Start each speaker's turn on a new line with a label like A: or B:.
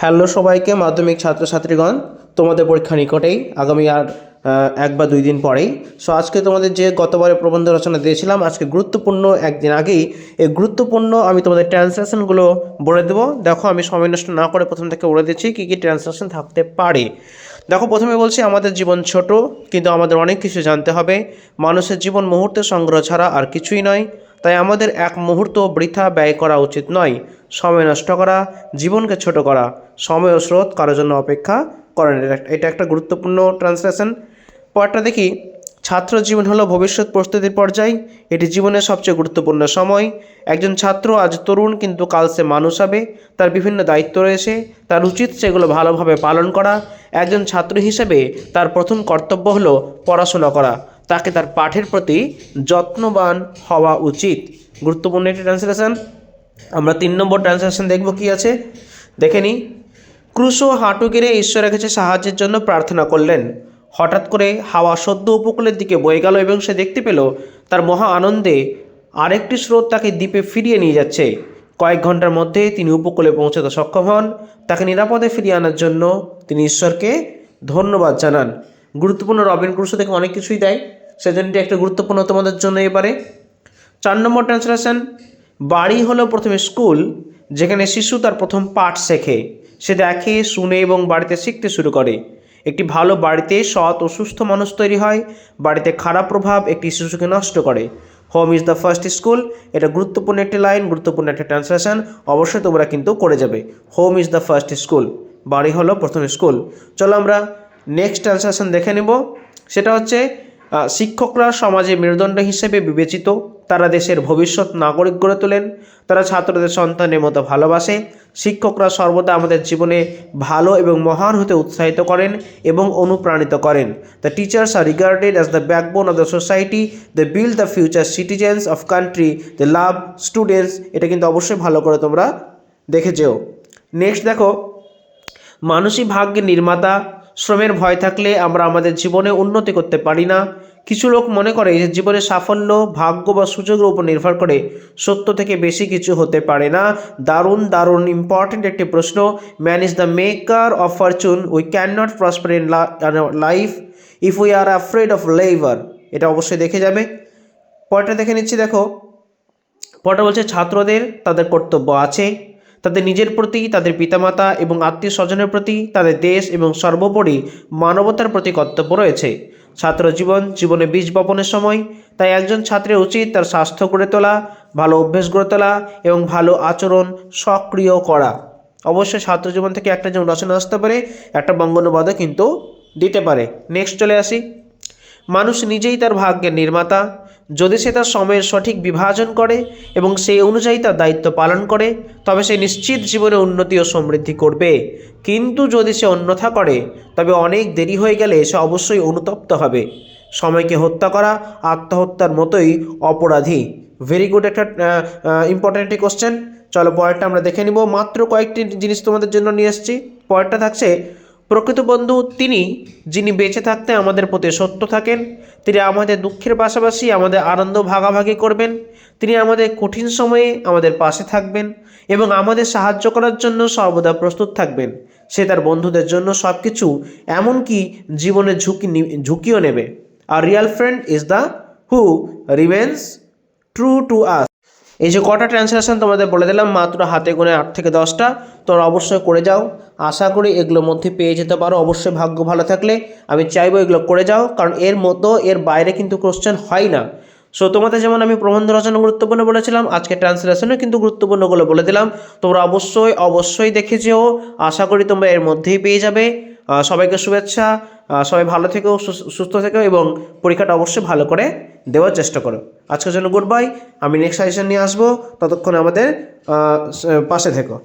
A: Hello সবাইকে, মাধ্যমিক ছাত্রছাত্রীগণ। তোমাদের পরীক্ষা নিকটেই, আগামী আর এক বা দুই দিন পরেই। সো আজকে তোমাদের যে গতবারে প্রবন্ধ রচনা দিয়েছিলাম, আজকে গুরুত্বপূর্ণ একদিন আগেই। এই গুরুত্বপূর্ণ আমি তোমাদের ট্রান্সলেশনগুলো বলে দেবো। দেখো, আমি সময় নষ্ট না করে প্রথম থেকে বলে দিচ্ছি, কী কী ট্রান্সলেশন থাকতে পারে। দেখো, প্রথমে বলছি, আমাদের জীবন ছোট, কিন্তু আমাদের অনেক কিছু জানতে হবে। মানুষের জীবন মুহূর্তের সংগ্রহ ছাড়া আর কিছুই নয়। তাই আমাদের এক মুহূর্ত বৃথা ব্যয় করা উচিত নয়। সময় নষ্ট করা, জীবনকে ছোট করা, সময় ও স্রোত কারোর জন্য অপেক্ষা করেন এটা- একটা গুরুত্বপূর্ণ ট্রান্সলেশন। পরটা দেখি, ছাত্র জীবন হলো ভবিষ্যৎ প্রস্তুতির পর্যায়। এটি জীবনের সবচেয়ে গুরুত্বপূর্ণ সময়। একজন ছাত্র আজ তরুণ কিন্তু কাল সে মানুষ হবে, তার বিভিন্ন দায়িত্ব রয়েছে, তার উচিত সেগুলো ভালোভাবে পালন করা। একজন ছাত্র হিসেবে তার প্রথম কর্তব্য হলো পড়াশোনা করা। তাকে তার পাঠের প্রতি যত্নবান হওয়া উচিত। গুরুত্বপূর্ণ একটি ট্রান্সলেশন আমরা তিন নম্বর ট্রান্সলেশন দেখব কি আছে। দেখে নিই ক্রুশো হাঁটু গেড়ে ঈশ্বরের কাছে সাহায্যের জন্য প্রার্থনা করলেন। হঠাৎ করে হাওয়া সদ্য উপকূলের দিকে বয়ে গেল এবং সে দেখতে পেল তার মহা আনন্দে আরেকটি স্রোত তাকে দ্বীপে ফিরিয়ে নিয়ে যাচ্ছে। কয়েক ঘণ্টার মধ্যে তিনি উপকূলে পৌঁছতে সক্ষম হন। তাকে নিরাপদে ফিরিয়ে আনার জন্য তিনি ঈশ্বরকে ধন্যবাদ জানান। গুরুত্বপূর্ণ রবিন ক্রুশো থেকে অনেক কিছুই দেয়। সেজন্য একটা গুরুত্বপূর্ণ তোমাদের জন্য এবারে। চার নম্বর ট্রান্সলেশন, বাড়ি হলো প্রথমে স্কুল, যেখানে শিশু তার প্রথম পাঠ শেখে। সে দেখে, শুনে এবং বাড়িতে শিখতে শুরু করে। একটি ভালো বাড়িতে সৎ ও সুস্থ মানুষ তৈরি হয়। বাড়িতে খারাপ প্রভাব একটি শিশুকে নষ্ট করে। Home is the first school এটা গুরুত্বপূর্ণ একটি লাইন গুরুত্বপূর্ণ একটা ট্রান্সলেশন। অবশ্যই তোমরা কিন্তু করে যাবে। Home is the first school বাড়ি হলো প্রথম স্কুল চলো আমরা নেক্সট ট্রান্সলেশন দেখে নেব। সেটা হচ্ছে শিক্ষকরা সমাজে মেরুদণ্ড হিসেবে বিবেচিত, তারা দেশের ভবিষ্যৎ নাগরিক গড়ে তোলেন, তারা ছাত্রদের সন্তানের মতো ভালোবাসে, শিক্ষকরা সর্বদা আমাদের জীবনে ভালো এবং মহান হতে উৎসাহিত করেন এবং অনুপ্রাণিত করেন। The teachers are regarded as the backbone of the society the build the future citizens of country the love students এটা কিন্তু অবশ্যই ভালো করে তোমরা দেখে যেও। নেক্সট দেখো মানুষই ভাগ্যের নির্মাতা শ্রমের ভয় থাকলে আমরা আমাদের জীবনে উন্নতি করতে পারি না। কিছু লোক মনে করে যে জীবনের সাফল্য, ভাগ্য বা সুযোগের উপর নির্ভর করে সত্য থেকে বেশি কিছু হতে পারে না। দারুণ দারুণ ইম্পর্ট্যান্ট একটি প্রশ্ন। Man is the maker of fortune we can not prosper in life if we are afraid of labour এটা অবশ্যই দেখে যাবে। পরেরটা দেখে নিচ্ছি, দেখো। পরটা বলছে, ছাত্রদের তাদের কর্তব্য আছে। তাদের নিজের প্রতি, তাদের পিতামাতা এবং আত্মীয় স্বজনের প্রতি, তাদের দেশ এবং সর্বোপরি মানবতার প্রতি কর্তব্য রয়েছে। ছাত্র জীবন, জীবনে বীজ বপনের সময়, তাই একজন ছাত্রের উচিত তার স্বাস্থ্য গড়ে তোলা, ভালো অভ্যেস গড়ে তোলা এবং ভালো আচরণ সক্রিয় করা। অবশ্যই ছাত্র জীবন থেকে একটা যেমন রচনা আসতে পারে, একটা বঙ্গনুবাদও কিন্তু দিতে পারে। নেক্সট চলে আসি। মানুষ নিজেই তার ভাগ্যের নির্মাতা যদি সে তার সময়ের সঠিক বিভাজন করে এবং সেই অনুযায়ী তার দায়িত্ব পালন করে, তবে সে নিশ্চিত জীবনে উন্নতি ও সমৃদ্ধি করবে। কিন্তু যদি সে অন্যথা করে, তবে অনেক দেরি হয়ে গেলে সে অবশ্যই অনুতপ্ত হবে। সময়কে হত্যা করা, আত্মহত্যার মতোই অপরাধী। ভেরি গুড একটা ইম্পর্ট্যান্ট কোশ্চেন চলো পরেরটা আমরা দেখে নিব। মাত্র কয়েকটি জিনিস তোমাদের জন্য নিয়ে এসেছি। পরেরটা থাকছে প্রকৃত বন্ধু তিনি, যিনি বেঁচে থাকতে আমাদের প্রতি সত্য থাকেন, তিনি আমাদের দুঃখের পাশাপাশি আমাদের আনন্দ ভাগাভাগি করবেন, তিনি আমাদের কঠিন সময়ে আমাদের পাশে থাকবেন এবং আমাদের সাহায্য করার জন্য সর্বদা প্রস্তুত থাকবেন। সে তার বন্ধুদের জন্য সব কিছু এমনকি জীবনের ঝুঁকি ঝুঁকিও নেবে। আর real friend is the who remains true to us এই যে কটা ট্রান্সলেশন তোমাদের বলে দিলাম, মাত্র হাতে গুনে আট থেকে দশটা। তোমরা অবশ্যই করে যাও। আশা করি এগুলোর মধ্যে পেয়ে যেতে পারো। অবশ্যই ভাগ্য ভালো থাকলে আমি চাইব এগুলো করে যাও, কারণ এর মতো এর বাইরে কিন্তু কোশ্চেন হয় না। সো তোমাদের যেমন আমি প্রবন্ধ রচনা গুরুত্বপূর্ণ বলেছিলাম, আজকে ট্রান্সলেশনও কিন্তু গুরুত্বপূর্ণগুলো বলে দিলাম। তোমরা অবশ্যই অবশ্যই দেখে যেও। আশা করি তোমরা এর মধ্যেই পেয়ে যাবে। সবাইকে শুভেচ্ছা। সবাই ভালো থেকো সুস- সুস্থ থেকো এবং পরীক্ষাটা অবশ্যই ভালো করে দেওয়ার চেষ্টা করো। আজকের জন্য গুড বাই আমি নেক্সট সাজেশন নিয়ে আসব। ততক্ষণ আমাদের পাশে থেকো।